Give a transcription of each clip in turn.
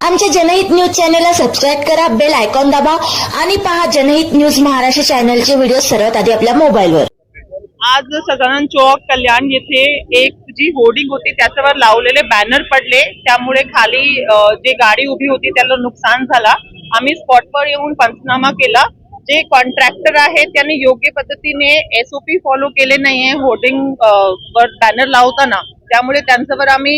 आमच्या जनहित न्यूज चॅनलला सबस्क्राईब करा बेल आयकॉन दाबा आणि पहा जनहित न्यूज महाराष्ट्र चॅनलचे व्हिडिओ सर्वात आधी आपल्या मोबाईलवर. आज सदानंद चौक कल्याण येथे एक जी होर्डिंग होती त्याच्यावर लावलेले बॅनर पडले. त्यामुळे खाली जी जे गाडी उभी होती त्याला नुकसान झाला. आम्ही स्पॉटवर येऊन पंचनामा केला. जे कॉन्ट्रॅक्टर आहे त्यांनी योग्य पद्धतीने एसओपी फॉलो केले नाहीये होर्डिंग वर बॅनर लावताना. त्यामुळे त्यांच्यावर आम्ही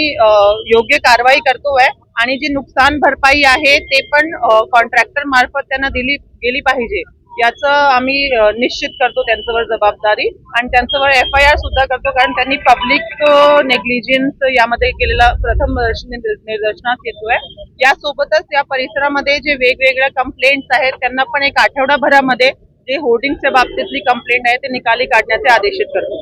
योग्य कारवाई करतोय. आणि जी नुकसान भरपाई आहे ते पण कॉन्ट्रॅक्टर मार्फत त्यांना दिली गेली पाहिजे. याचं आम्ही निश्चित करतो त्यांच्यावर जबाबदारी आणि त्यांच्यावर एफ आय आर सुद्धा करतो कारण त्यांनी पब्लिक नेग्लिजन्स यामध्ये केलेला प्रथम निदर्शनास येतोय यासोबतच या परिसरामध्ये जे वेगवेगळ्या कंप्लेंट्स आहेत त्यांना पण एक आठवडाभरामध्ये जे होर्डिंगच्या बाबतीतली कंप्लेंट आहे ते निकाली काढण्याचे आदेशित करतो.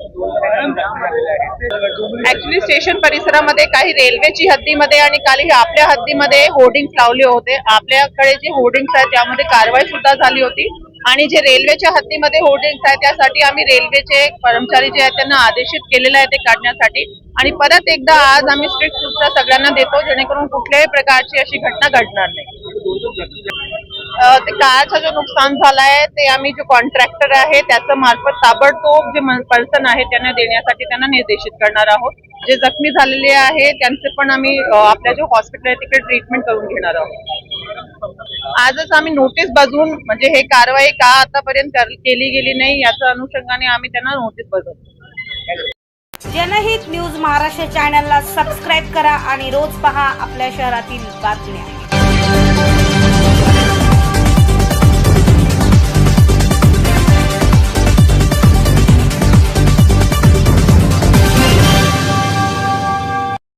ऍक्च्युली स्टेशन परिसरामध्ये काही रेल्वेची हद्दीमध्ये आणि काही आपल्या हद्दीमध्ये होर्डिंग्स लावले होते. आपल्याकडे जे होर्डिंग्स आहेत त्यामध्ये कारवाई सुद्धा झाली होती. आणि जे रेल्वेच्या हद्दीमध्ये होर्डिंग्स आहेत त्यासाठी आम्ही रेल्वेचे कर्मचारी जे आहेत त्यांना आदेशित केलेलं आहे ते काढण्यासाठी. आणि परत एकदा आज आम्ही स्ट्रिक्ट सूचना सगळ्यांना देतो जेणेकरून कुठल्याही प्रकारची अशी घटना घडणार नाही. काळाचा ते जो नुकसान झालाय ते आम्ही जो कॉन्ट्रॅक्टर आहे त्याचं मार्फत ताबडतोब जे पर्सन आहे त्यांना देण्यासाठी त्यांना निर्देशित करणार आहोत. जे जखमी झालेले आहे त्यांचे पण आम्ही आपल्या जो हॉस्पिटल आहे तिकडे ट्रीटमेंट करून घेणार आहोत. आजच आम्ही नोटीस बजवून म्हणजे हे कारवाई का आतापर्यंत केली गेली नाही याच्या अनुषंगाने आम्ही त्यांना नोटीस बजवतो. जनहित न्यूज महाराष्ट्र चॅनलला सबस्क्राईब करा आणि रोज पहा आपल्या शहरातील बातम्या.